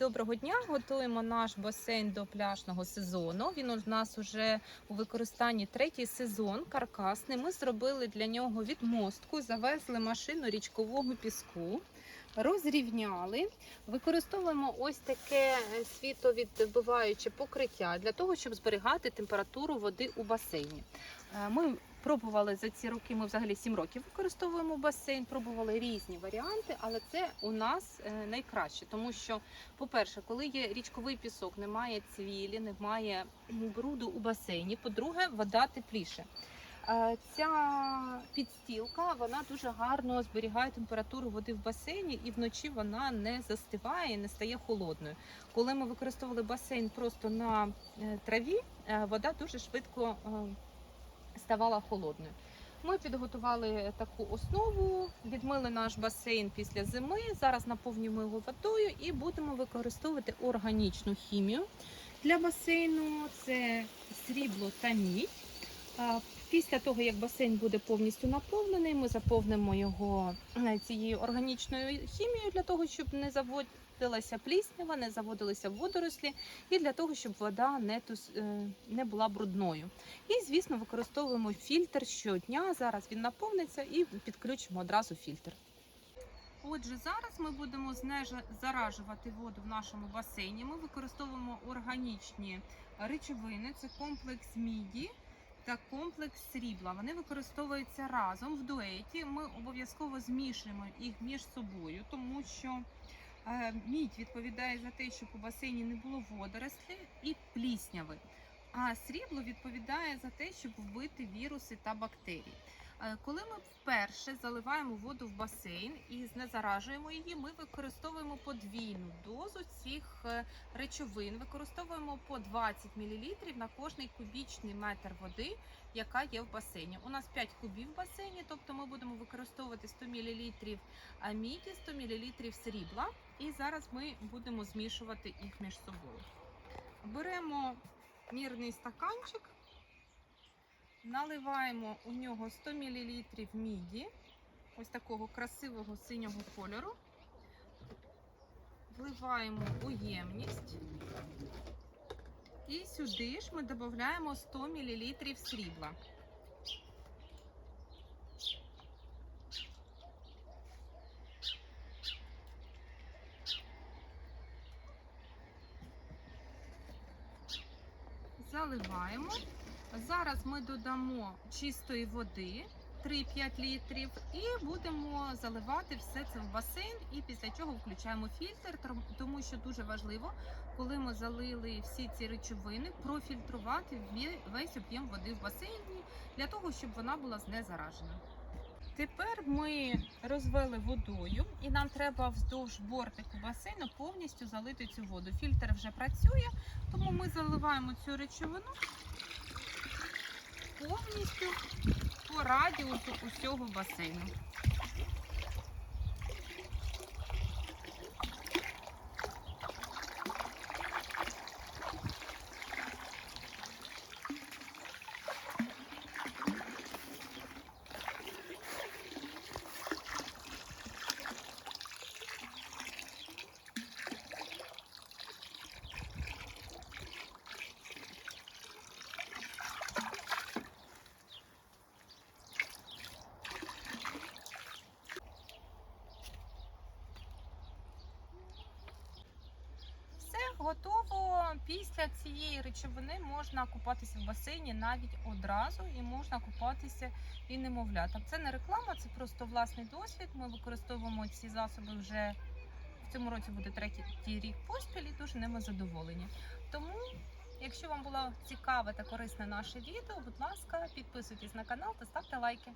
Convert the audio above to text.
Доброго дня! Готуємо наш басейн до пляжного сезону. Він у нас уже у використанні третій сезон, каркасний. Ми зробили для нього відмостку, завезли машину річкового піску, розрівняли. Використовуємо ось таке світовідбиваюче покриття для того, щоб зберігати температуру води у басейні. Е, Ми пробували за ці роки, ми взагалі 7 років використовуємо басейн, пробували різні варіанти, але це у нас е, найкраще, тому що, по-перше, коли є річковий пісок, немає цвілі, немає бруду у басейні. По-друге, вода тепліше. Е, Ця підстілка вона дуже гарно зберігає температуру води в басейні, і вночі вона не застиває, не стає холодною. Коли ми використовували басейн просто на е, траві, вода дуже швидко ставала холодною. Ми підготували таку основу, відмили наш басейн після зими. Зараз наповнюємо його водою і будемо використовувати органічну хімію для басейну. Це срібло та мідь. Після того, як басейн буде повністю наповнений, ми заповнимо його е, цією органічною хімією для того, щоб не заводилася пліснява, не заводилися водорослі, і для того, щоб вода не, тус- е, не була брудною. І, звісно, використовуємо фільтр щодня. Зараз він наповниться і підключимо одразу фільтр. Отже, зараз ми будемо заражувати воду в нашому басейні. Ми використовуємо органічні речовини, це комплекс міді та комплекс срібла. Вони використовуються разом в дуеті. Ми обов'язково змішуємо їх між собою, тому що е, мідь відповідає за те, щоб у басейні не було водорослі і плісняви. А срібло відповідає за те, щоб вбити віруси та бактерії. Е, Коли ми вперше заливаємо воду в басейн і знезаражуємо її, ми використовуємо подвійну дозу цих е, речовин. Використовуємо по 20 мл на кожний кубічний метр води, яка є в басейні. У нас 5 кубів в басейні, тобто ми будемо використовувати 100 мл міді, 100 мл срібла. І зараз ми будемо змішувати їх між собою. Беремо мірний стаканчик. Наливаємо у нього 100 мл міді, ось такого красивого синього кольору. Вливаємо у ємність. І сюди ж ми додаємо 100 мл срібла. Заливаємо. Зараз ми додамо чистої води 3-5 літрів і будемо заливати все це в басейн. І після чого включаємо фільтр, тому що дуже важливо, коли ми залили всі ці речовини, профільтрувати весь об'єм води в басейні для того, щоб вона була знезаражена. Тепер ми розвели водою, і нам треба вздовж бортику басейну повністю залити цю воду. Фільтр вже працює, тому ми заливаємо цю речовину повністю по радіусу усього басейну. Все готово. Після цієї речовини можна купатися в басейні навіть одразу і можна купатися і немовлятам. Це не реклама, це просто власний досвід. Ми використовуємо ці засоби вже в цьому році буде третій рік поспіль і дуже ними задоволені. Тому, якщо вам було цікаве та корисне наше відео, будь ласка, підписуйтесь на канал та ставте лайки.